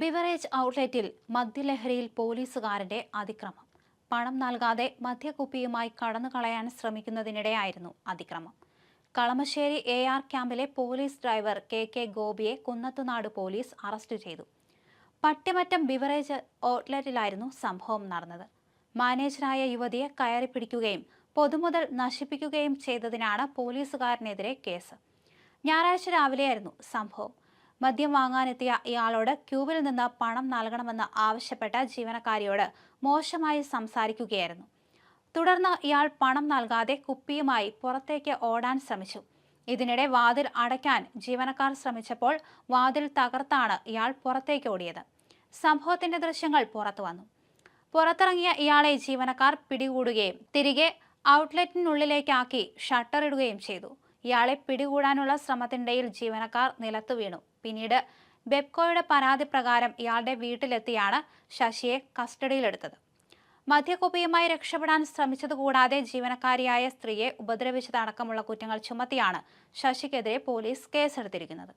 Beverage ഔട്ട്ലെറ്റിൽ മദ്യലഹരിയിൽ പോലീസുകാരന്റെ അതിക്രമം. പണം നൽകാതെ മദ്യക്കുപ്പിയുമായി കടന്നു കളയാൻ ശ്രമിക്കുന്നതിനിടെയായിരുന്നു അതിക്രമം. കളമശ്ശേരി എ ആർ ക്യാമ്പിലെ പോലീസ് ഡ്രൈവർ കെ കെ ഗോപിയെ കുന്നത്തുനാട് പോലീസ് അറസ്റ്റ് ചെയ്തു. പട്ടിമറ്റം ബിവറേജ് ഔട്ട്ലെറ്റിലായിരുന്നു സംഭവം നടന്നത്. മാനേജറായ യുവതിയെ കയറി പിടിക്കുകയും പൊതുമുതൽ നശിപ്പിക്കുകയും ചെയ്തതിനാണ് പോലീസുകാരനെതിരെ കേസ്. ഞായറാഴ്ച രാവിലെയായിരുന്നു സംഭവം. മദ്യം വാങ്ങാനെത്തിയ ഇയാളോട് ക്യൂവിൽ നിന്ന് പണം നൽകണമെന്ന് ആവശ്യപ്പെട്ട ജീവനക്കാരിയോട് മോശമായി സംസാരിക്കുകയായിരുന്നു. തുടർന്ന് ഇയാൾ പണം നൽകാതെ കുപ്പിയുമായി പുറത്തേക്ക് ഓടാൻ ശ്രമിച്ചു. ഇതിനിടെ വാതിൽ അടയ്ക്കാൻ ജീവനക്കാർ ശ്രമിച്ചപ്പോൾ വാതിൽ തകർത്താണ് ഇയാൾ പുറത്തേക്ക് ഓടിയത്. സംഭവത്തിന്റെ ദൃശ്യങ്ങൾ പുറത്തു വന്നു. പുറത്തിറങ്ങിയ ഇയാളെ ജീവനക്കാർ പിടികൂടുകയും തിരികെ ഔട്ട്ലെറ്റിനുള്ളിലേക്കാക്കി ഷട്ടറിടുകയും ചെയ്തു. ഇയാളെ പിടികൂടാനുള്ള ശ്രമത്തിനിടയിൽ ജീവനക്കാർ നിലത്തു വീണു. പിന്നീട് ബെപ്കോയുടെ പരാതി പ്രകാരം ഇയാളുടെ വീട്ടിലെത്തിയാണ് ശശിയെ കസ്റ്റഡിയിലെടുത്തത്. മദ്യക്കുപ്പിയുമായി രക്ഷപ്പെടാൻ ശ്രമിച്ചതുകൂടാതെ ജീവനക്കാരിയായ സ്ത്രീയെ ഉപദ്രവിച്ചതടക്കമുള്ള കുറ്റങ്ങൾ ചുമത്തിയാണ് ശശിക്കെതിരെ പോലീസ് കേസെടുത്തിരിക്കുന്നത്.